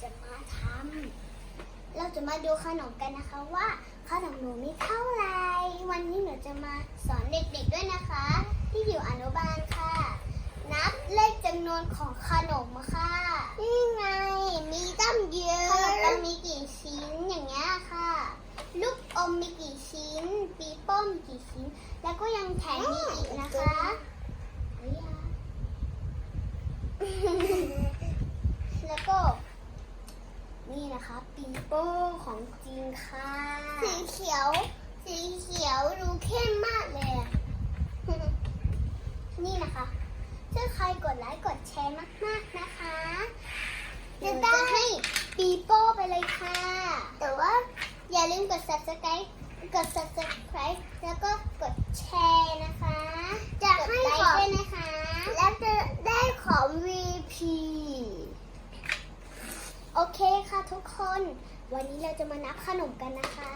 จะมาทำเราจะมาดูขนมกันนะคะว่าขนมหนูมีเท่าไหร่ วันนี้หนูจะมาสอนเด็กๆด้วยนะคะ ที่อยู่อนุบาลค่ะ นับเลขจำนวนของขนมค่ะ นี่ไง มีตั้งเยอะขนมปังมีกี่ชิ้นอย่างเงี้ยค่ะ ลูกอมมีกี่ชิ้น ปีโป้มีกี่ชิ้น แล้วก็ยังแถมมีอีกนะคะเฮ้ยอะ แล้วก็ นี่นะคะปีโป้ของจริงค่ะ สีเขียว สีเขียวดูเข้มมากเลยอะนี่นะคะช่วยใครกดไลค์กดแชร์มาก ๆ นะคะจะได้ให้ปีโป้ไปเลยค่ะ แต่ว่าอย่าลืมกด subscribe กด subscribe แล้วก็กดแชร์นะคะ จะให้ของด้วยนะคะและจะได้ของ VP โอเคค่ะทุกคน วันนี้เราจะมานับขนมกันนะคะ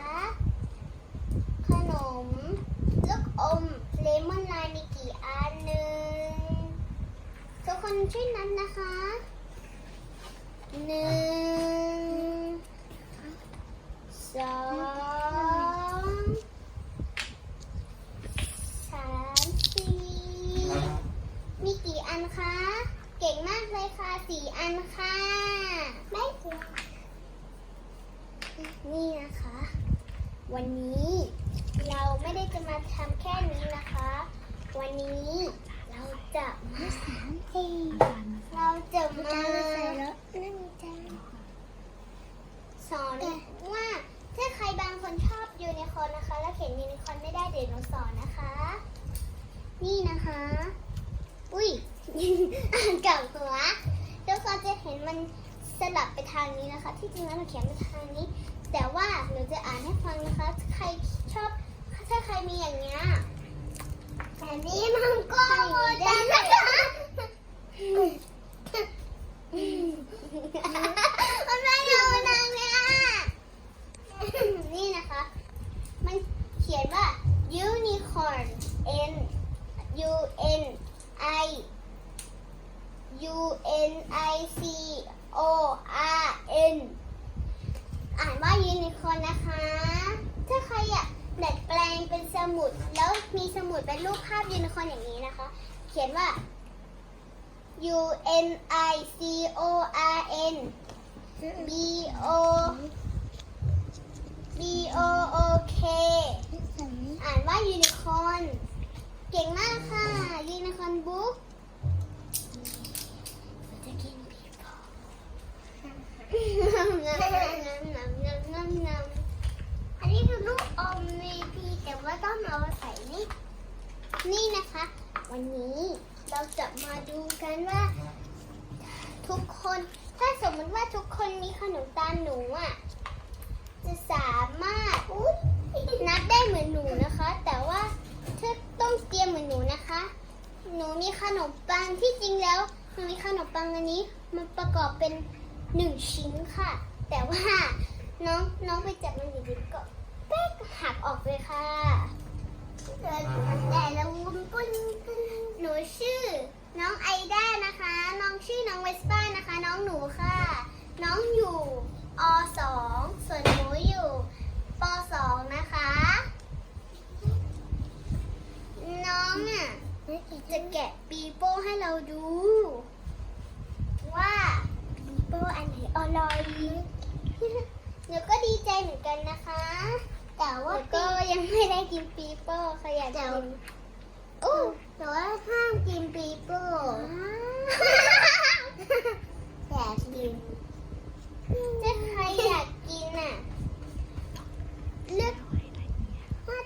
ขนม ลูกอม เลมอนไลน์มีกี่อันหนึ่งทุกคนช่วยนับนะคะหนึ่งสองสามสี่มีกี่อันคะ เก่งมากเลยค่ะสี่อันค่ะไม่เกี่ยวนี่นะคะ วันนี้เราไม่ได้จะมาทำแค่นี้นะคะ วันนี้เราจะมาสามทีเราจะมาสอนว่าถ้าใครบางคนชอบยูนิคอร์นนะคะ แล้วเขียนยูนิคอร์นไม่ได้เดี๋ยวหนูสอนนะคะ นี่นะคะ อุ้ยอ่านกลับหัวทุกคนจะเห็นมันสลับไปทางนี้นะคะ ที่จริงแล้วเราเขียนไปทางนี้ แต่ว่าหนูจะอ่านให้ฟังนะคะ ใครชอบ ถ้าใครมีอย่างเงี้ยแต่นี้มันก็ได้นะคะมันไม่ยอมนางเนี่ยนี่นะคะ มันเขียนว่า unicorn n u n i u n i c o r n คนนะคะ ถ้าใครอยากดัดแปลงเป็นสมุด แล้วมีสมุดเป็นรูปภาพยูนิคอร์นอย่างนี้นะคะ เขียนว่า U N I C O R N B O B O O K อ่านว่ายูนิคอร์นเก่งมากค่ะยูนิคอร์นบุ๊กจะกินปีโป้ งำงำงำงำงำงำงำอันนี้คือลูกอมมีพีแต่ว่าต้องเอาใส่นี่ นี่นะคะ วันนี้เราจะมาดูกันว่า ทุกคนถ้าสมมติว่าทุกคนมีขนมตาลหนูอะจะสามารถอุ๊ยนับได้เหมือนหนูนะคะ แต่ว่าถ้าต้องเตรียมเหมือนหนูนะคะ หนูมีขนมปังที่จริงแล้วหนูมีขนมปังอันนี้มันประกอบเป็นหนึ่งชิ้นค่ะ แต่ว่าน้องน้องไปจับมันอยู่ดีๆก็เป๊กหักออกเลยค่ะนปุ้นหนูชื่อ น้องไอด้านะคะ น้องชื่อน้อง เวสป้านะคะ น้องหนูค่ะ น้องอยู่อสองส่วนหนูอยู่ปสองนะคะ น้องอะจะแกะปีโป้ให้เราดู ว่าปีโป้อันไหนอร่อยหนูก็ดีใจเหมือนกันนะคะ แต่ว่าก็ยังไม่ได้กินปีโป้ค่ะอยากกินโอ้แต่ว่าห้ามกินปีโป้ อยากกินถ้าใครอยากกินอะเลือก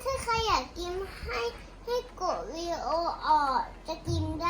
ถ้าใครอยากกินให้ให้กดวีโอออกจะกินได้